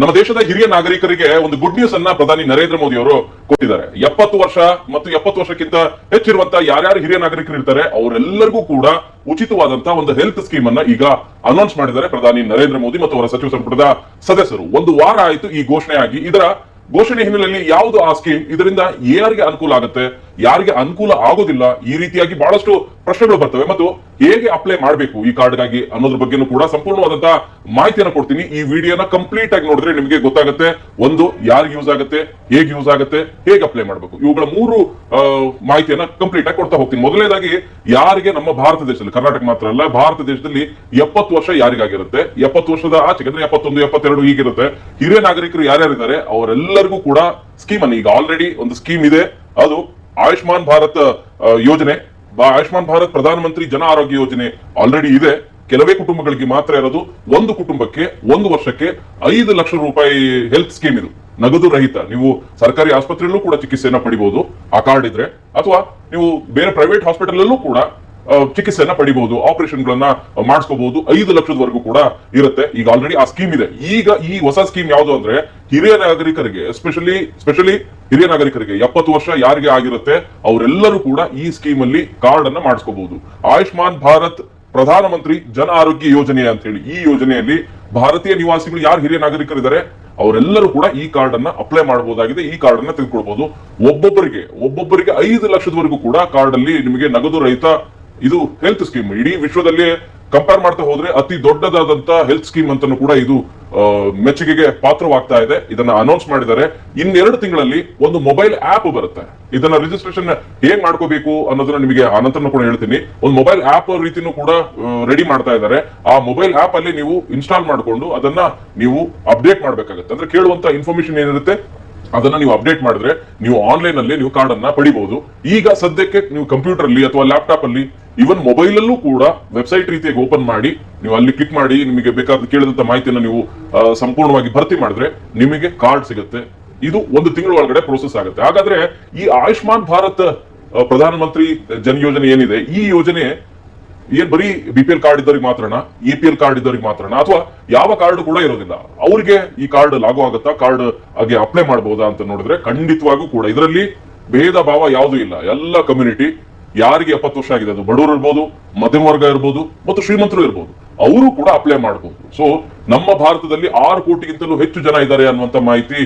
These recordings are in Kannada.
ನಮ್ಮ ದೇಶದ ಹಿರಿಯ ನಾಗರಿಕರಿಗೆ ಒಂದು ಗುಡ್ ನ್ಯೂಸ್ ಅನ್ನ ಪ್ರಧಾನಿ ನರೇಂದ್ರ ಮೋದಿ ಅವರು ಕೊಟ್ಟಿದ್ದಾರೆ. ಎಪ್ಪತ್ತು ವರ್ಷ ಮತ್ತು ಎಪ್ಪತ್ತು ವರ್ಷಕ್ಕಿಂತ ಹೆಚ್ಚಿರುವಂತ ಯಾರ್ಯಾರು ಹಿರಿಯ ನಾಗರಿಕರು ಇರ್ತಾರೆ, ಅವರೆಲ್ಲರಿಗೂ ಕೂಡ ಉಚಿತವಾದಂತಹ ಒಂದು ಹೆಲ್ತ್ ಸ್ಕೀಮ್ ಅನ್ನ ಈಗ ಅನೌನ್ಸ್ ಮಾಡಿದ್ದಾರೆ ಪ್ರಧಾನಿ ನರೇಂದ್ರ ಮೋದಿ ಮತ್ತು ಅವರ ಸಚಿವ ಸಂಪುಟದ ಸದಸ್ಯರು. ಒಂದು ವಾರ ಆಯಿತು ಈ ಘೋಷಣೆ ಆಗಿ ಇದರ ಘೋಷಣೆ ಹಿನ್ನೆಲೆಯಲ್ಲಿ ಯಾವುದು ಆ ಸ್ಕೀಮ್ ಇದರಿಂದ ಯಾರಿಗೆ ಅನುಕೂಲ ಆಗುತ್ತೆ? ಯಾರಿಗೆ ಅನುಕೂಲ ಆಗೋದಿಲ್ಲ, ಈ ರೀತಿಯಾಗಿ ಬಹಳಷ್ಟು ಪ್ರಶ್ನೆಗಳು ಬರ್ತವೆ. ಮತ್ತು ಹೇಗೆ ಅಪ್ಲೈ ಮಾಡಬೇಕು ಈ ಕಾರ್ಡ್ಗಾಗಿ ಅನ್ನೋದ್ರ ಬಗ್ಗೆನೂ ಕೂಡ ಸಂಪೂರ್ಣವಾದಂತ ಮಾಹಿತಿಯನ್ನು ಕೊಡ್ತೀನಿ. ಈ ವಿಡಿಯೋನ ಕಂಪ್ಲೀಟ್ ಆಗಿ ನೋಡಿದ್ರೆ ನಿಮಗೆ ಗೊತ್ತಾಗುತ್ತೆ ಒಂದು, ಯಾರಿಗೆ ಯೂಸ್ ಆಗುತ್ತೆ, ಹೇಗೆ ಯೂಸ್ ಆಗುತ್ತೆ, ಹೇಗೆ ಅಪ್ಲೈ ಮಾಡಬೇಕು. ಇವುಗಳ ಮೂರು ಮಾಹಿತಿಯನ್ನ ಕಂಪ್ಲೀಟ್ ಆಗಿ ಕೊಡ್ತಾ ಹೋಗ್ತೀನಿ. ಮೊದಲನೇದಾಗಿ, ಯಾರಿಗೆ ನಮ್ಮ ಭಾರತ ದೇಶದಲ್ಲಿ, ಕರ್ನಾಟಕ ಮಾತ್ರ ಅಲ್ಲ, ಭಾರತ ದೇಶದಲ್ಲಿ ಎಪ್ಪತ್ತು ವರ್ಷ ಯಾರಿಗಾಗಿರುತ್ತೆ? ಎಪ್ಪತ್ತು ವರ್ಷದ ಆಚೆಗೆ ಅಂದ್ರೆ ಎಪ್ಪತ್ತೊಂದು, ಎಪ್ಪತ್ತೆರಡು ಹೀಗಿರುತ್ತೆ. ಹಿರಿಯ ನಾಗರಿಕರು ಯಾರ್ಯಾರಿದ್ದಾರೆ, ಅವರೆಲ್ಲರಿಗೂ ಕೂಡ ಸ್ಕೀಮ್ ಅನ್ನು ಈಗ ಆಲ್ರೆಡಿ ಒಂದು ಸ್ಕೀಮ್ ಇದೆ. ಅದು ಆಯುಷ್ಮಾನ್ ಭಾರತ್ ಯೋಜನೆ ಆಯುಷ್ಮಾನ್ ಭಾರತ್ ಪ್ರಧಾನ ಮಂತ್ರಿ ಜನ ಆರೋಗ್ಯ ಯೋಜನೆ ಆಲ್ರೆಡಿ ಇದೆ. ಕೆಲವೇ ಕುಟುಂಬಗಳಿಗೆ ಮಾತ್ರ ಇರೋದು. ಒಂದು ಕುಟುಂಬಕ್ಕೆ ಒಂದು ವರ್ಷಕ್ಕೆ ಐದು ಲಕ್ಷ ರೂಪಾಯಿ ಹೆಲ್ತ್ ಸ್ಕೀಮ್ ಇದು. ನಗದು ರಹಿತ. ನೀವು ಸರ್ಕಾರಿ ಆಸ್ಪತ್ರೆಯಲ್ಲೂ ಕೂಡ ಚಿಕಿತ್ಸೆಯನ್ನ ಪಡಿಬಹುದು ಆ ಕಾರ್ಡ್ ಇದ್ರೆ. ಅಥವಾ ನೀವು ಬೇರೆ ಪ್ರೈವೇಟ್ ಹಾಸ್ಪಿಟಲ್ ಕೂಡ ಚಿಕಿತ್ಸೆಯನ್ನ ಪಡಿಬಹುದು ಆಪರೇಷನ್ ಗಳನ್ನ ಮಾಡಿಸ್ಕೋಬಹುದು ಐದು ಲಕ್ಷದವರೆಗೂ ಕೂಡ ಇರುತ್ತೆ. ಈಗ ಆಲ್ರೆಡಿ ಆ ಸ್ಕೀಮ್ ಇದೆ. ಈಗ ಈ ಹೊಸ ಸ್ಕೀಮ್ ಯಾವುದು ಅಂದ್ರೆ ಹಿರಿಯ ನಾಗರಿಕರಿಗೆ ಸ್ಪೆಷಲಿ ಸ್ಪೆಷಲಿ ಹಿರಿಯ ನಾಗರಿಕರಿಗೆ ಎಪ್ಪತ್ತು ವರ್ಷ ಯಾರಿಗೆ ಆಗಿರುತ್ತೆ, ಅವರೆಲ್ಲರೂ ಕೂಡ ಈ ಸ್ಕೀಮ್ ಅಲ್ಲಿ ಕಾರ್ಡ್ ಅನ್ನ ಮಾಡಿಸ್ಕೋಬಹುದು ಆಯುಷ್ಮಾನ್ ಭಾರತ್ ಪ್ರಧಾನಮಂತ್ರಿ ಜನ ಆರೋಗ್ಯ ಯೋಜನೆ ಅಂತ ಹೇಳಿ ಈ ಯೋಜನೆಯಲ್ಲಿ ಭಾರತೀಯ ನಿವಾಸಿಗಳು ಯಾರು ಹಿರಿಯ ನಾಗರಿಕರಿದ್ದಾರೆ, ಅವರೆಲ್ಲರೂ ಕೂಡ ಈ ಕಾರ್ಡ್ ಅನ್ನ ಅಪ್ಲೈ ಮಾಡಬಹುದಾಗಿದೆ ಈ ಕಾರ್ಡ್ ಅನ್ನ ತೆಗೆದುಕೊಳ್ಬಹುದು ಒಬ್ಬೊಬ್ಬರಿಗೆ ಒಬ್ಬೊಬ್ಬರಿಗೆ ಐದು ಲಕ್ಷದವರೆಗೂ ಕೂಡ ಕಾರ್ಡ್ ಅಲ್ಲಿ ನಿಮಗೆ ನಗದು ರಹಿತ ಇದು ಹೆಲ್ತ್ ಸ್ಕೀಮ್ ಇಡೀ ವಿಶ್ವದಲ್ಲಿ ಕಂಪೇರ್ ಮಾಡ್ತಾ ಹೋದ್ರೆ ಅತಿ ದೊಡ್ಡದಾದಂತ ಹೆಲ್ತ್ ಸ್ಕೀಮ್ ಅಂತಾನು ಕೂಡ ಇದು ಮೆಚ್ಚುಗೆಗೆ ಪಾತ್ರವಾಗ್ತಾ ಇದೆ. ಇದನ್ನ ಅನೌನ್ಸ್ ಮಾಡಿದ್ದಾರೆ. ಇನ್ನೆರಡು ತಿಂಗಳಲ್ಲಿ ಒಂದು ಮೊಬೈಲ್ ಆಪ್ ಬರುತ್ತೆ. ಇದನ್ನ ರಿಜಿಸ್ಟ್ರೇಷನ್ ಹೇಗ್ ಮಾಡ್ಕೋಬೇಕು ಅನ್ನೋದನ್ನ ನಿಮಗೆ ಅನಂತರ ಕೂಡ ಹೇಳ್ತೀನಿ. ಒಂದು ಮೊಬೈಲ್ ಆಪ್ ರೀತಿನೂ ಕೂಡ ರೆಡಿ ಮಾಡ್ತಾ ಇದ್ದಾರೆ. ಆ ಮೊಬೈಲ್ ಆಪ್ ಅಲ್ಲಿ ನೀವು ಇನ್ಸ್ಟಾಲ್ ಮಾಡಿಕೊಂಡು ಅದನ್ನ ನೀವು ಅಪ್ಡೇಟ್ ಮಾಡ್ಬೇಕಾಗುತ್ತೆ. ಅಂದ್ರೆ ಕೇಳುವಂತ ಇನ್ಫಾರ್ಮೇಶನ್ ಏನಿರುತ್ತೆ, ಅದನ್ನ ನೀವು ಅಪ್ಡೇಟ್ ಮಾಡಿದ್ರೆ ನೀವು ಆನ್ಲೈನ್ ಅಲ್ಲಿ ನೀವು ಕಾರ್ಡ್ ಅನ್ನ ಪಡಿಬಹುದು ಈಗ ಸದ್ಯಕ್ಕೆ ನೀವು ಕಂಪ್ಯೂಟರ್ ಅಲ್ಲಿ ಅಥವಾ ಲ್ಯಾಪ್ಟಾಪ್ ಅಲ್ಲಿ ಇವನ್ ಮೊಬೈಲ್ ಅಲ್ಲೂ ಕೂಡ ವೆಬ್ಸೈಟ್ ರೀತಿಯಾಗಿ ಓಪನ್ ಮಾಡಿ, ನೀವು ಅಲ್ಲಿ ಕ್ಲಿಕ್ ಮಾಡಿ, ನಿಮಗೆ ಬೇಕಾದ ಕೇಳಿದಂತ ಮಾಹಿತಿಯನ್ನು ನೀವು ಸಂಪೂರ್ಣವಾಗಿ ಭರ್ತಿ ಮಾಡಿದ್ರೆ ನಿಮಗೆ ಕಾರ್ಡ್ ಸಿಗುತ್ತೆ. ಇದು ಒಂದು ತಿಂಗಳ ಒಳಗಡೆ ಪ್ರೋಸೆಸ್ ಆಗುತ್ತೆ. ಹಾಗಾದ್ರೆ ಈ ಆಯುಷ್ಮಾನ್ ಭಾರತ್ ಪ್ರಧಾನಮಂತ್ರಿ ಜನ್ ಯೋಜನೆ ಏನಿದೆ, ಈ ಯೋಜನೆ ಏನ್ ಬರೀ ಬಿ ಪಿ ಎಲ್ ಕಾರ್ಡ್ ಇದ್ದವ್ರಿಗೆ ಮಾತ್ರನಾ ಎ ಪಿ ಎಲ್ ಕಾರ್ಡ್ ಇದ್ದವ್ರಿಗೆ ಮಾತ್ರನಾ, ಅಥವಾ ಯಾವ ಕಾರ್ಡ್ ಕೂಡ ಇರೋದಿಲ್ಲ? ಅವ್ರಿಗೆ ಈ ಕಾರ್ಡ್ ಲಾಗು ಆಗುತ್ತಾ? ಕಾರ್ಡ್ ಹಾಗೆ ಅಪ್ಲೈ ಮಾಡಬಹುದಾ ಅಂತ ನೋಡಿದ್ರೆ ಖಂಡಿತವಾಗೂ ಕೂಡ ಇದರಲ್ಲಿ ಭೇದ ಭಾವ ಯಾವುದೂ ಇಲ್ಲ. ಎಲ್ಲ ಕಮ್ಯುನಿಟಿ ಯಾರಿಗೆ ಎಪ್ಪತ್ತು ವರ್ಷ ಆಗಿದೆ? ಅದು ಬಡವರು ಇರ್ಬೋದು, ಮಧ್ಯಮ ವರ್ಗ ಇರ್ಬೋದು ಮತ್ತು ಶ್ರೀಮಂತರು ಇರ್ಬೋದು. ಅವರು ಕೂಡ ಅಪ್ಲೈ ಮಾಡಬಹುದು ಸೊ ನಮ್ಮ ಭಾರತದಲ್ಲಿ ಆರು ಕೋಟಿಗಿಂತಲೂ ಹೆಚ್ಚು ಜನ ಇದ್ದಾರೆ ಅನ್ನುವಂತ ಮಾಹಿತಿ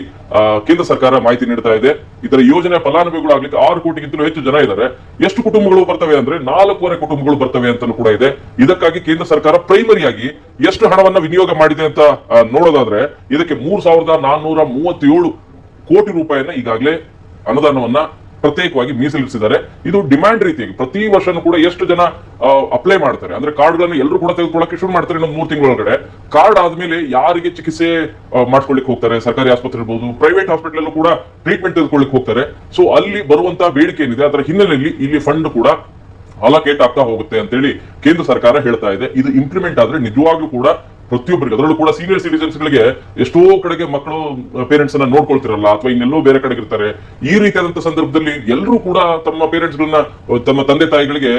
ಕೇಂದ್ರ ಸರ್ಕಾರ ಮಾಹಿತಿ ನೀಡ್ತಾ ಇದೆ. ಇದರ ಯೋಜನೆ ಫಲಾನುಭವಿಗಳು ಆಗ್ಲಿಕ್ಕೆ ಆರು ಕೋಟಿಗಿಂತಲೂ ಹೆಚ್ಚು ಜನ ಇದ್ದಾರೆ. ಎಷ್ಟು ಕುಟುಂಬಗಳು ಬರ್ತವೆ ಅಂದ್ರೆ ನಾಲ್ಕೂವರೆ ಕುಟುಂಬಗಳು ಬರ್ತವೆ ಅಂತಲೂ ಕೂಡ ಇದೆ. ಇದಕ್ಕಾಗಿ ಕೇಂದ್ರ ಸರ್ಕಾರ ಪ್ರೈಮರಿಯಾಗಿ ಎಷ್ಟು ಹಣವನ್ನ ವಿನಿಯೋಗ ಮಾಡಿದೆ ಅಂತ ನೋಡೋದಾದ್ರೆ ಇದಕ್ಕೆ ಮೂರ್ ಸಾವಿರದ ನಾನ್ನೂರ ಮೂವತ್ತೇಳು ಕೋಟಿ ರೂಪಾಯಿಯನ್ನ ಈಗಾಗಲೇ ಅನುದಾನವನ್ನ ಪ್ರತ್ಯೇಕವಾಗಿ ಮೀಸಲಿರಿಸಿದ್ದಾರೆ ಇದು ಡಿಮ್ಯಾಂಡ್ ರೀತಿಯಾಗಿ ಪ್ರತಿ ವರ್ಷನೂ ಕೂಡ ಎಷ್ಟು ಜನ ಅಪ್ಲೈ ಮಾಡ್ತಾರೆ. ಅಂದ್ರೆ ಕಾರ್ಡ್ಗಳನ್ನು ಎಲ್ಲರೂ ಕೂಡ ತೆಗೆದುಕೊಳ್ಳಕ್ಕೆ ಶುರು ಮಾಡ್ತಾರೆ ಇನ್ನೊಂದು ಮೂರು ತಿಂಗಳೊಳಗಡೆ. ಕಾರ್ಡ್ ಆದ್ಮೇಲೆ ಯಾರಿಗೆ ಚಿಕಿತ್ಸೆ ಮಾಡ್ಕೊಳ್ಳಿಕ್ಕೆ ಹೋಗ್ತಾರೆ? ಸರ್ಕಾರಿ ಆಸ್ಪತ್ರೆ ಇರ್ಬೋದು ಪ್ರೈವೇಟ್ ಹಾಸ್ಪಿಟಲ್ ಕೂಡ ಟ್ರೀಟ್ಮೆಂಟ್ ತೆಗೆದುಕೊಳ್ಳಿಕ್ಕೆ ಹೋಗ್ತಾರೆ. ಸೊ ಅಲ್ಲಿ ಬರುವಂತಹ ಬೇಡಿಕೆ ಏನಿದೆ, ಅದರ ಹಿನ್ನೆಲೆಯಲ್ಲಿ ಇಲ್ಲಿ ಫಂಡ್ ಕೂಡ ಅಲೋಕೇಟ್ ಆಗ್ತಾ ಹೋಗುತ್ತೆ ಅಂತೇಳಿ ಕೇಂದ್ರ ಸರ್ಕಾರ ಹೇಳ್ತಾ ಇದೆ. ಇದು ಇಂಪ್ಲಿಮೆಂಟ್ ಆದ್ರೆ ನಿಜವಾಗ್ಲೂ ಕೂಡ ಪ್ರತಿಯೊಬ್ಬರಿಗೆ ಅದರಲ್ಲೂ ಕೂಡ ಸೀನಿಯರ್ ಸಿಟಿಸನ್ಸ್ ಗಳಿಗೆ ಎಷ್ಟೋ ಕಡೆಗೆ ಮಕ್ಕಳು ಪೇರೆಂಟ್ಸ್ ಅನ್ನ ನೋಡ್ಕೊಳ್ತಿರಲ್ಲ ಅಥವಾ ಇನ್ನೆಲ್ಲೋ ಬೇರೆ ಕಡೆಗೆ ಇರ್ತಾರೆ ಈ ರೀತಿಯಾದಂತ ಸಂದರ್ಭದಲ್ಲಿ ಎಲ್ಲರೂ ಕೂಡ ತಮ್ಮ ಪೇರೆಂಟ್ಸ್ ಗಳನ್ನ ತಮ್ಮ ತಂದೆ ತಾಯಿಗಳಿಗೆ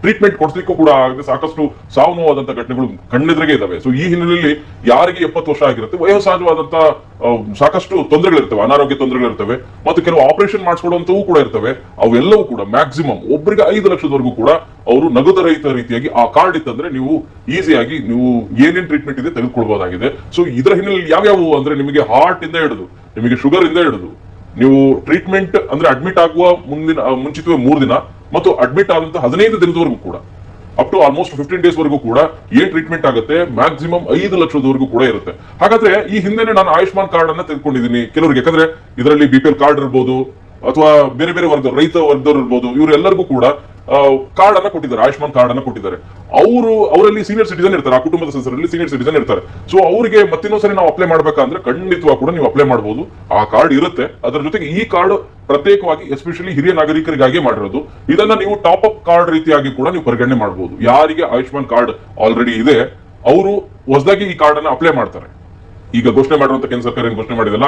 ಟ್ರೀಟ್ಮೆಂಟ್ ಕೊಡ್ಸ್ಲಿಕ್ಕೂ ಕೂಡ ಆಗದೆ ಸಾಕಷ್ಟು ಸಾವು ನೋವಾದಂತ ಘಟನೆಗಳು ಕಣ್ಣೆದ್ರಿಗೆ ಇದಾವೆ ಸೊ ಈ ಹಿನ್ನೆಲೆಯಲ್ಲಿ ಯಾರಿಗೆ ಎಪ್ಪತ್ತು ವರ್ಷ ಆಗಿರುತ್ತೆ? ವಯೋಸಹಜವಾದಂತ ಆ, ಸಾಕಷ್ಟು ತೊಂದರೆಗಳಿರ್ತವೆ, ಅನಾರೋಗ್ಯ ತೊಂದರೆಗಳಿರ್ತವೆ, ಮತ್ತು ಕೆಲವು ಆಪರೇಷನ್ ಮಾಡಿಸ್ಕೊಡುವಂತವು ಕೂಡ ಇರ್ತವೆ. ಅವೆಲ್ಲವೂ ಕೂಡ ಮ್ಯಾಕ್ಸಿಮಮ್ ಒಬ್ಬರಿಗೆ ಐದು ಲಕ್ಷದವರೆಗೂ ಕೂಡ ಅವರು ನಗದು ರಹಿತ ರೀತಿಯಾಗಿ ಆ ಕಾರ್ಡ್ ಇತ್ತಂದ್ರೆ ನೀವು ಈಸಿಯಾಗಿ ನೀವು ಏನೇನ್ ಟ್ರೀಟ್ಮೆಂಟ್ ಇದೆ ತೆಗೆದುಕೊಳ್ಬಹುದಾಗಿದೆ ಸೊ ಇದರ ಹಿನ್ನೆಲೆಯಲ್ಲಿ ಯಾವ್ಯಾವು ಅಂದ್ರೆ ನಿಮಗೆ ಹಾರ್ಟ್ ಇಂದ ಹಿಡಿದು, ನಿಮಗೆ ಶುಗರ್ ಇಂದ ಹಿಡಿದು, ನೀವು ಟ್ರೀಟ್ಮೆಂಟ್ ಅಂದ್ರೆ ಅಡ್ಮಿಟ್ ಆಗುವ ಮುಂದಿನ, ಮುಂಚಿತವೇ ಮೂರು ದಿನ, ಮತ್ತು ಅಡ್ಮಿಟ್ ಆದಂತ ಹದಿನೈದು ದಿನದವರೆಗೂ ಕೂಡ up to almost fifteen days ವರೆಗೂ ಕೂಡ ಏನ್ ಟ್ರೀಟ್ಮೆಂಟ್ ಆಗುತ್ತೆ ಮ್ಯಾಕ್ಸಿಮಮ್ ಐದು ಲಕ್ಷದವರೆಗೂ ಕೂಡ ಇರುತ್ತೆ. ಹಾಗಾದ್ರೆ ಈ ಹಿಂದೆನೆ ನಾನು ಆಯುಷ್ಮಾನ್ ಕಾರ್ಡ್ ಅನ್ನ ತೆಗೆದುಕೊಂಡಿದ್ದೀನಿ. ಕೆಲವರಿಗೆ ಯಾಕಂದ್ರೆ ಇದರಲ್ಲಿ ಬಿ ಪಿ ಎಲ್ ಕಾರ್ಡ್ ಇರ್ಬೋದು, ಅಥವಾ ಬೇರೆ ಬೇರೆ ವರ್ಗ, ರೈತ ವರ್ಗದವ್ರು ಇರ್ಬೋದು, ಇವರೆಲ್ಲರಿಗೂ ಕೂಡ ಕಾರ್ಡ್ ಅನ್ನ ಕೊಟ್ಟಿದ್ದಾರೆ, ಆಯುಷ್ಮಾನ್ ಕಾರ್ಡ್ ಅನ್ನ ಕೊಟ್ಟಿದ್ದಾರೆ. ಅವರು, ಅವರಲ್ಲಿ ಸೀನಿಯರ್ ಸಿಟಿಸನ್ ಇರ್ತಾರೆ, ಆ ಕುಟುಂಬದ ಸದಸ್ಯರಲ್ಲಿ ಸೀನಿಯರ್ ಸಿಟಿಸನ್ ಇರ್ತಾರೆ. ಸೊ ಅವರಿಗೆ ಮತ್ತಿನ್ನೊಂದ್ಸರಿ ನಾವು ಅಪ್ಲೈ ಮಾಡ್ಬೇಕಂದ್ರೆ ಖಂಡಿತವಾಗಿ ಕೂಡ ನೀವು ಅಪ್ಲೈ ಮಾಡಬಹುದು ಆ ಕಾರ್ಡ್ ಇರುತ್ತೆ. ಅದರ ಜೊತೆಗೆ ಈ ಕಾರ್ಡ್ ಪ್ರತ್ಯೇಕವಾಗಿ ಎಸ್ಪೆಷಲಿ ಹಿರಿಯ ನಾಗರಿಕರಿಗಾಗಿ ಮಾಡಿರೋದು, ಇದನ್ನ ನೀವು ಟಾಪ್ ಅಪ್ ಕಾರ್ಡ್ ರೀತಿಯಾಗಿ ಕೂಡ ನೀವು ಪರಿಗಣನೆ ಮಾಡಬಹುದು ಯಾರಿಗೆ ಆಯುಷ್ಮಾನ್ ಕಾರ್ಡ್ ಆಲ್ರೆಡಿ ಇದೆ, ಅವರು ಹೊಸದಾಗಿ ಈ ಕಾರ್ಡ್ ಅನ್ನ ಅಪ್ಲೈ ಮಾಡ್ತಾರೆ. ಈಗ ಘೋಷಣೆ ಮಾಡಿರುವಂತ ಕೇಂದ್ರ ಸರ್ಕಾರ ಏನು ಘೋಷಣೆ ಮಾಡಿದಲ್ಲ,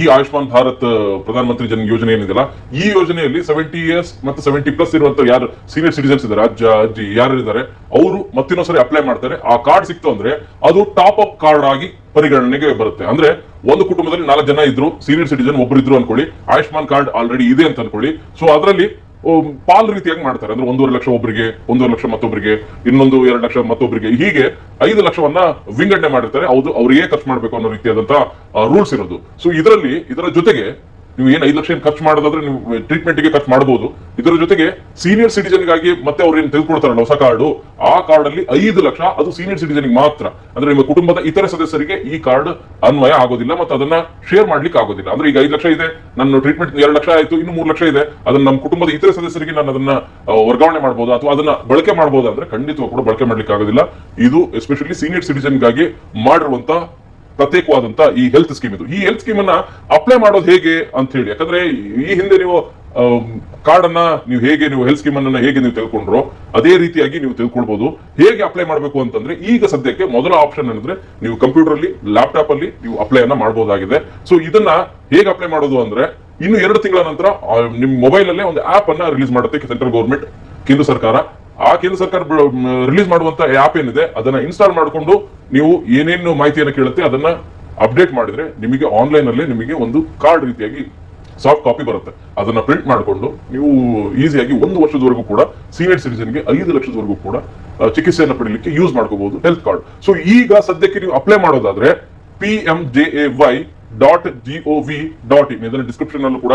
ಈ ಆಯುಷ್ಮಾನ್ ಭಾರತ್ ಪ್ರಧಾನ ಮಂತ್ರಿ ಜನ ಯೋಜನೆ ಏನಿದೆಯಲ್ಲ, ಈ ಯೋಜನೆಯಲ್ಲಿ ಸೆವೆಂಟಿ ಇಯರ್ಸ್ ಮತ್ತು ಸೆವೆಂಟಿ ಪ್ಲಸ್ ಇರುವಂತ ಯಾರು ಸೀನಿಯರ್ ಸಿಟಿಸನ್ಸ್ ಇದ್ದಾರೆ, ಅಜ್ಜ, ಅಜ್ಜಿ ಯಾರು ಇದ್ದಾರೆ ಅವರು ಮತ್ತಿನ್ನೊಂದ್ಸರಿ ಅಪ್ಲೈ ಮಾಡ್ತಾರೆ. ಆ ಕಾರ್ಡ್ ಸಿಕ್ತು ಅಂದ್ರೆ ಅದು ಟಾಪ್ ಅಪ್ ಕಾರ್ಡ್ ಆಗಿ ಪರಿಗಣನೆಗೆ ಬರುತ್ತೆ. ಅಂದ್ರೆ ಒಂದು ಕುಟುಂಬದಲ್ಲಿ ನಾಲ್ಕು ಜನ ಇದ್ರು ಸೀನಿಯರ್ ಸಿಟಿಜನ್ ಒಬ್ಬರು ಇದ್ರು ಅನ್ಕೊಳ್ಳಿ, ಆಯುಷ್ಮಾನ್ ಕಾರ್ಡ್ ಆಲ್ರೆಡಿ ಇದೆ ಅಂತ ಅನ್ಕೊಳ್ಳಿ. ಸೊ ಅದರಲ್ಲಿ ಪಾಲ್ ರೀತಿಯಾಗಿ ಮಾಡ್ತಾರೆ. ಅಂದ್ರೆ ಒಂದೂವರೆ ಲಕ್ಷ ಒಬ್ಬರಿಗೆ ಒಂದೂವರೆ ಲಕ್ಷ ಮತ್ತೊಬ್ಬರಿಗೆ ಇನ್ನೊಂದು ಎರಡು ಲಕ್ಷ ಮತ್ತೊಬ್ಬರಿಗೆ ಹೀಗೆ ಐದು ಲಕ್ಷವನ್ನ ವಿಂಗಡಣೆ ಮಾಡಿರ್ತಾರೆ. ಹೌದು, ಅವ್ರಿಗೆ ಖರ್ಚು ಮಾಡಬೇಕು ಅನ್ನೋ ರೀತಿಯಾದಂತಹ ರೂಲ್ಸ್ ಇರೋದು. ಸೊ ಇದರಲ್ಲಿ, ಇದರ ಜೊತೆಗೆ ನೀವು ಏನು ಐದು ಲಕ್ಷ ಏನು ಖರ್ಚು ಮಾಡೋದಾದ್ರೆ ನೀವು ಟ್ರೀಟ್ಮೆಂಟ್ಗೆ ಖರ್ಚು ಮಾಡಬಹುದು ಇದರ ಜೊತೆಗೆ ಸೀನಿಯರ್ ಸಿಟಿಜನ್ಗಾಗಿ ಮತ್ತೆ ಅವ್ರು ಏನು ತೆಗೆದುಕೊಳ್ತಾರಲ್ಲ ಹೊಸ ಕಾರ್ಡು, ಆ ಕಾರ್ಡ್ ಅಲ್ಲಿ ಐದು ಲಕ್ಷ ಅದು ಸೀನಿಯರ್ ಸಿಟಿಜನ್ ಮಾತ್ರ. ಅಂದ್ರೆ ನಿಮ್ಮ ಕುಟುಂಬದ ಇತರ ಸದಸ್ಯರಿಗೆ ಈ ಕಾರ್ಡ್ ಅನ್ವಯ ಆಗೋದಿಲ್ಲ ಮತ್ತೆ ಅದನ್ನ ಶೇರ್ ಮಾಡ್ಲಿಕ್ಕೆ ಆಗೋದಿಲ್ಲ. ಅಂದ್ರೆ ಈಗ ಐದು ಲಕ್ಷ ಇದೆ, ನನ್ನ ಟ್ರೀಟ್ಮೆಂಟ್ ಎರಡು ಲಕ್ಷ ಆಯ್ತು, ಇನ್ನು ಮೂರು ಲಕ್ಷ ಇದೆ. ಅದನ್ನ ನಮ್ಮ ಕುಟುಂಬದ ಇತರ ಸದಸ್ಯರಿಗೆ ನಾನು ಅದನ್ನ ವರ್ಗಾವಣೆ ಮಾಡಬಹುದು ಅಥವಾ ಅದನ್ನ ಬಳಕೆ ಮಾಡಬಹುದು ಅಂದ್ರೆ ಖಂಡಿತವಾಗಿ ಕೂಡ ಬಳಕೆ ಮಾಡ್ಲಿಕ್ಕೆ ಆಗೋದಿಲ್ಲ. ಇದು ಎಸ್ಪೆಷಲಿ ಸೀನಿಯರ್ ಸಿಟಿಜನ್ಗಾಗಿ ಮಾಡಿರುವಂತ ಪ್ರತ್ಯೇಕವಾದಂತ ಈ ಹೆಲ್ತ್ ಸ್ಕೀಮ್ ಇದು. ಈ ಹೆಲ್ತ್ ಸ್ಕೀಮ್ ಅನ್ನ ಅಪ್ಲೈ ಮಾಡೋದು ಹೇಗೆ ಅಂತ ಹೇಳಿ. ಯಾಕಂದ್ರೆ ಈ ಹಿಂದೆ ನೀವು ಕಾರ್ಡ್ ಅನ್ನ ನೀವು ಹೇಗೆ ನೀವು ಹೆಲ್ತ್ ಸ್ಕೀಮ್ ಅನ್ನ ಹೇಗೆ ನೀವು ತಿಳ್ಕೊಂಡ್ರೋ ಅದೇ ರೀತಿಯಾಗಿ ನೀವು ತಿಳ್ಕೊಳ್ಬಹುದು ಹೇಗೆ ಅಪ್ಲೈ ಮಾಡಬೇಕು ಅಂತಂದ್ರೆ, ಈಗ ಸದ್ಯಕ್ಕೆ ಮೊದಲ ಆಪ್ಷನ್ ಅಂದ್ರೆ ನೀವು ಕಂಪ್ಯೂಟರ್ ಅಲ್ಲಿ ಲ್ಯಾಪ್ಟಾಪ್ ಅಲ್ಲಿ ನೀವು ಅಪ್ಲೈ ಅನ್ನ ಮಾಡಬಹುದಾಗಿದೆ ಸೊ ಇದನ್ನ ಹೇಗೆ ಅಪ್ಲೈ ಮಾಡೋದು ಅಂದ್ರೆ, ಇನ್ನು ಎರಡು ತಿಂಗಳ ನಂತರ ನಿಮ್ ಮೊಬೈಲ್ ಅಲ್ಲೇ ಒಂದು ಆಪ್ ಅನ್ನ ರಿಲೀಸ್ ಮಾಡುತ್ತೆ ಸೆಂಟ್ರಲ್ ಗೌರ್ಮೆಂಟ್ ಕೇಂದ್ರ ಸರ್ಕಾರ. ಆ ಕೇಂದ್ರ ಸರ್ಕಾರ ರಿಲೀಸ್ ಮಾಡುವಂತ ಆಪ್ ಏನಿದೆ, ಅದನ್ನ ಇನ್ಸ್ಟಾಲ್ ಮಾಡಿಕೊಂಡು ನೀವು ಏನೇನು ಮಾಹಿತಿಯನ್ನು ಕೇಳುತ್ತೆ, ಅದನ್ನ ಅಪ್ಡೇಟ್ ಮಾಡಿದ್ರೆ ನಿಮಗೆ ಆನ್ಲೈನ್ ಅಲ್ಲಿ ನಿಮಗೆ ಒಂದು ಕಾರ್ಡ್ ರೀತಿಯಾಗಿ ಸಾಫ್ಟ್ ಕಾಪಿ ಬರುತ್ತೆ. ಅದನ್ನ ಪ್ರಿಂಟ್ ಮಾಡಿಕೊಂಡು ನೀವು ಈಸಿಯಾಗಿ ಒಂದು ವರ್ಷದವರೆಗೂ ಕೂಡ ಸೀನಿಯರ್ ಸಿಟಿಸನ್ಗೆ ಐದು ಲಕ್ಷದವರೆಗೂ ಕೂಡ ಚಿಕಿತ್ಸೆಯನ್ನು ಪಡೀಲಿಕ್ಕೆ ಯೂಸ್ ಮಾಡ್ಕೋಬಹುದು ಹೆಲ್ತ್ ಕಾರ್ಡ್ ಸೊ ಈಗ ಸದ್ಯಕ್ಕೆ ನೀವು ಅಪ್ಲೈ ಮಾಡೋದಾದ್ರೆ P M J A Y dot G O V dot in ಇದನ್ನ ಡಿಸ್ಕ್ರಿಪ್ಷನ್ ಅಲ್ಲೂ ಕೂಡ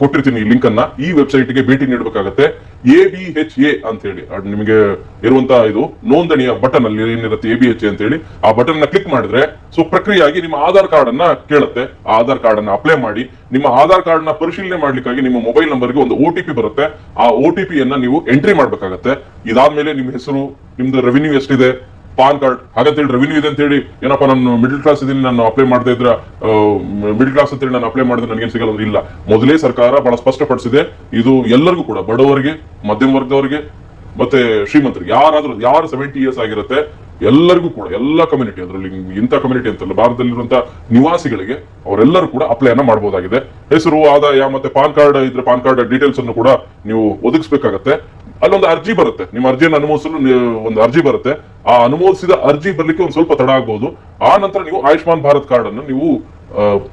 ಕೊಟ್ಟಿರ್ತೀನಿ ಈ ಲಿಂಕ್ ಅನ್ನ. ಈ ವೆಬ್ಸೈಟ್ಗೆ ಭೇಟಿ ನೀಡಬೇಕಾಗತ್ತೆ. ಎ ಬಿ ಎಚ್ ಎ ಅಂತ ಹೇಳಿ ನಿಮಗೆ ಇರುವಂತಹ ಇದು ನೋಂದಣಿಯ ಬಟನ್ ಅಲ್ಲಿ ಏನಿರುತ್ತೆ ಎ ಬಿ ಎಚ್ ಎ ಅಂತ ಹೇಳಿ ಆ ಬಟನ್ನ ಕ್ಲಿಕ್ ಮಾಡಿದ್ರೆ ಸೊ ಪ್ರಕ್ರಿಯೆಯಾಗಿ ನಿಮ್ಮ ಆಧಾರ್ ಕಾರ್ಡ್ ಅನ್ನ ಕೇಳುತ್ತೆ. ಆ ಆಧಾರ್ ಕಾರ್ಡ್ ಅನ್ನ ಅಪ್ಲೈ ಮಾಡಿ, ನಿಮ್ಮ ಆಧಾರ್ ಕಾರ್ಡ್ನ ಪರಿಶೀಲನೆ ಮಾಡ್ಲಿಕ್ಕಾಗಿ ನಿಮ್ಮ ಮೊಬೈಲ್ ನಂಬರ್ಗೆ ಒಂದು ಒ ಟಿ ಪಿ ಬರುತ್ತೆ. ಆ ಒ ಟಿ ಪಿ ಅನ್ನ ನೀವು ಎಂಟ್ರಿ ಮಾಡ್ಬೇಕಾಗತ್ತೆ. ಇದಾದ್ಮೇಲೆ ನಿಮ್ಮ ಹೆಸರು, ನಿಮ್ದು ರೆವಿನ್ಯೂ ಎಷ್ಟಿದೆ? ಪಾನ್ ಕಾರ್ಡ್ ಹಾಗಂತೇಳಿ ರೆವಿನ್ಯೂ ಇದೆ ಅಂತ ಹೇಳಿ ಏನಪ್ಪ, ನಾನು ಮಿಡಲ್ ಕ್ಲಾಸ್ ಇದೀನಿ ನಾನು ಅಪ್ಲೈ ಮಾಡ್ತಾ ಇದ್ರೆ ಮಿಡಲ್ ಕ್ಲಾಸ್ ಅಂತೇಳಿ ನಾನು ಅಪ್ಲೈ ಮಾಡಿದ್ರೆ ನನಗೇನು ಸಿಗಲ್ಲ ಇಲ್ಲ. ಮೊದಲೇ ಸರ್ಕಾರ ಬಹಳ ಸ್ಪಷ್ಟಪಡಿಸಿದೆ, ಇದು ಎಲ್ಲರಿಗೂ ಕೂಡ, ಬಡವರಿಗೆ, ಮಧ್ಯಮ ವರ್ಗದವರಿಗೆ, ಮತ್ತೆ ಶ್ರೀಮಂತರಿಗೆ, ಯಾರಾದ್ರೂ, ಯಾರು ಸೆವೆಂಟಿ ಇಯರ್ಸ್ ಆಗಿರುತ್ತೆ, ಎಲ್ಲರಿಗೂ ಕೂಡ, ಎಲ್ಲ ಕಮ್ಯುನಿಟಿ ಅದರಲ್ಲಿ, ಇಂಥ ಕಮ್ಯುನಿಟಿ ಅಂತಲ್ಲ ಭಾರತದಲ್ಲಿರುವಂತಹ ನಿವಾಸಿಗಳಿಗೆ ಅವರೆಲ್ಲರೂ ಕೂಡ ಅಪ್ಲೈ ಅನ್ನ ಮಾಡಬಹುದಾಗಿದೆ ಹೆಸರು, ಆದಾಯ, ಮತ್ತೆ ಪಾನ್ ಕಾರ್ಡ್ ಇದ್ರೆ ಪಾನ್ ಕಾರ್ಡ್ ಡೀಟೇಲ್ಸ್ ಅನ್ನು ಕೂಡ ನೀವು ಒದಗಿಸಬೇಕಾಗತ್ತೆ. ಅಲ್ಲೊಂದು ಅರ್ಜಿ ಬರುತ್ತೆ. ನಿಮ್ಮ ಅರ್ಜಿಯನ್ನು ಅನುಮೋದಿಸಲು ಒಂದು ಅರ್ಜಿ ಬರುತ್ತೆ. ಆ ಅನುಮೋದಿಸಿದ ಅರ್ಜಿ ಬರ್ಲಿಕ್ಕೆ ಒಂದು ಸ್ವಲ್ಪ ತಡ ಆಗ್ಬಹುದು ಆ ನಂತರ ನೀವು ಆಯುಷ್ಮಾನ್ ಭಾರತ್ ಕಾರ್ಡ್ ಅನ್ನು ನೀವು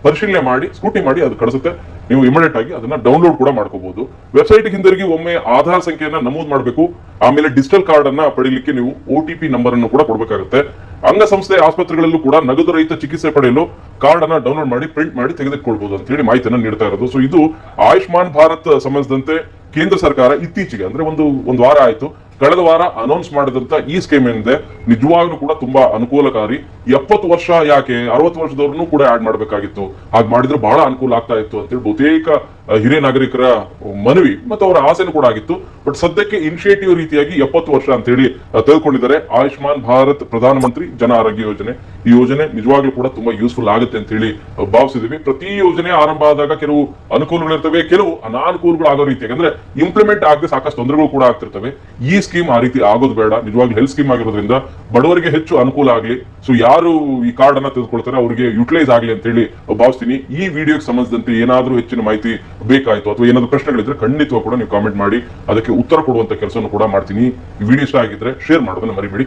ಪರಿಶೀಲನೆ ಮಾಡಿ, ಸ್ಕೂಟಿ ಮಾಡಿ ಅದು ಕಳಿಸುತ್ತೆ. ನೀವು ಇಮಿಡಿಯೇಟ್ ಆಗಿ ಅದನ್ನ ಡೌನ್ಲೋಡ್ ಕೂಡ ಮಾಡ್ಕೋಬಹುದು ವೆಬ್ಸೈಟ್ ಹಿಂದಿರುಗಿ ಒಮ್ಮೆ ಆಧಾರ್ ಸಂಖ್ಯೆಯನ್ನ ನಮೂದು ಮಾಡಬೇಕು. ಆಮೇಲೆ ಡಿಜಿಟಲ್ ಕಾರ್ಡ್ ಅನ್ನ ಪಡೀಲಿಕ್ಕೆ ನೀವು ಒ ಟಿ ಪಿ ನಂಬರ್ ಅನ್ನು ಕೂಡ ಕೊಡಬೇಕಾಗುತ್ತೆ. ಅಂಗಸಂಸ್ಥೆ ಆಸ್ಪತ್ರೆಗಳಲ್ಲೂ ಕೂಡ ನಗದು ರಹಿತ ಚಿಕಿತ್ಸೆ ಪಡೆಯಲು ಕಾರ್ಡ್ ಅನ್ನ ಡೌನ್ಲೋಡ್ ಮಾಡಿ ಪ್ರಿಂಟ್ ಮಾಡಿ ತೆಗೆದುಕೊಳ್ಬಹುದು ಅಂತ ಹೇಳಿ ಮಾಹಿತಿಯನ್ನು ನೀಡ್ತಾ ಇರೋದು. ಸೊ ಇದು ಆಯುಷ್ಮಾನ್ ಭಾರತ್ ಸಂಬಂಧಿಸಿದಂತೆ ಕೇಂದ್ರ ಸರ್ಕಾರ ಇತ್ತೀಚೆಗೆ, ಅಂದ್ರೆ ಒಂದು ಒಂದು ವಾರ ಆಯ್ತು, ಕಳೆದ ವಾರ ಅನೌನ್ಸ್ ಮಾಡಿದಂತ ಈ ಸ್ಕೀಮ್ ಏನಿದೆ, ನಿಜವಾಗ್ಲೂ ಕೂಡ ತುಂಬಾ ಅನುಕೂಲಕಾರಿ. ಎಪ್ಪತ್ತು ವರ್ಷ ಯಾಕೆ, ಅರವತ್ತು ವರ್ಷದವ್ರನ್ನು ಕೂಡ ಆಡ್ ಮಾಡಬೇಕಾಗಿತ್ತು. ಹಾಗೆ ಮಾಡಿದ್ರೆ ಬಹಳ ಅನುಕೂಲ ಆಗ್ತಾ ಇತ್ತು ಅಂತೇಳಿ ಬಹುತೇಕ ಹಿರಿಯ ನಾಗರಿಕರ ಮನವಿ ಮತ್ತು ಅವರ ಆಸೆನೂ ಕೂಡ ಆಗಿತ್ತು. ಬಟ್ ಸದ್ಯಕ್ಕೆ ಇನಿಷಿಯೇಟಿವ್ ರೀತಿಯಾಗಿ ಎಪ್ಪತ್ತು ವರ್ಷ ಅಂತ ಹೇಳಿ ತೆಗೆದುಕೊಂಡಿದ್ದಾರೆ. ಆಯುಷ್ಮಾನ್ ಭಾರತ್ ಪ್ರಧಾನಮಂತ್ರಿ ಜನ ಆರೋಗ್ಯ ಯೋಜನೆ. ಈ ಯೋಜನೆ ನಿಜವಾಗ್ಲೂ ಕೂಡ ತುಂಬಾ ಯೂಸ್ಫುಲ್ ಆಗುತ್ತೆ ಅಂತ ಹೇಳಿ ಭಾವಿಸಿದೀವಿ ಪ್ರತಿ ಯೋಜನೆ ಆರಂಭ ಆದಾಗ ಕೆಲವು ಅನುಕೂಲಗಳಿರ್ತವೆ, ಕೆಲವು ಅನಾನುಕೂಲಗಳು ಆಗೋ ರೀತಿ ಯಾಕಂದ್ರೆ ಇಂಪ್ಲಿಮೆಂಟ್ ಆಗದೆ ಸಾಕಷ್ಟು ತೊಂದರೆಗಳು ಕೂಡ ಆಗ್ತಿರ್ತವೆ. ಈ ಸ್ಕೀಮ್ ಆ ರೀತಿ ಆಗೋದು ಬೇಡ. ನಿಜವಾಗ್ಲೂ ಹೆಲ್ತ್ ಸ್ಕೀಮ್ ಆಗಿರೋದ್ರಿಂದ ಬಡವರಿಗೆ ಹೆಚ್ಚು ಅನುಕೂಲ ಆಗಲಿ. ಸೊ ಯಾರು ಈ ಕಾರ್ಡ್ ಅನ್ನ ತೆಗೆದುಕೊಳ್ತಾರೆ, ಅವರಿಗೆ ಯುಟಿಲೈಸ್ ಆಗಲಿ ಅಂತ ಹೇಳಿ ಭಾವಿಸ್ತೀನಿ. ಈ ವಿಡಿಯೋಗೆ ಸಂಬಂಧಿಸಿದಂತೆ ಏನಾದರೂ ಹೆಚ್ಚಿನ ಮಾಹಿತಿ ಬೇಕಾಯ್ತು ಅಥವಾ ಏನಾದ್ರು ಪ್ರಶ್ನೆಗಳಿದ್ರೆ ಖಂಡಿತವಾಗಿ ಕೂಡ ನೀವು ಕಾಮೆಂಟ್ ಮಾಡಿ, ಅದಕ್ಕೆ ಉತ್ತರ ಕೊಡುವಂತ ಕೆಲಸವನ್ನು ಕೂಡ ಮಾಡ್ತೀನಿ. ವಿಡಿಯೋ ಇಷ್ಟ ಆಗಿದ್ರೆ ಶೇರ್ ಮಾಡೋದನ್ನ ಮರಿಬೇಡಿ.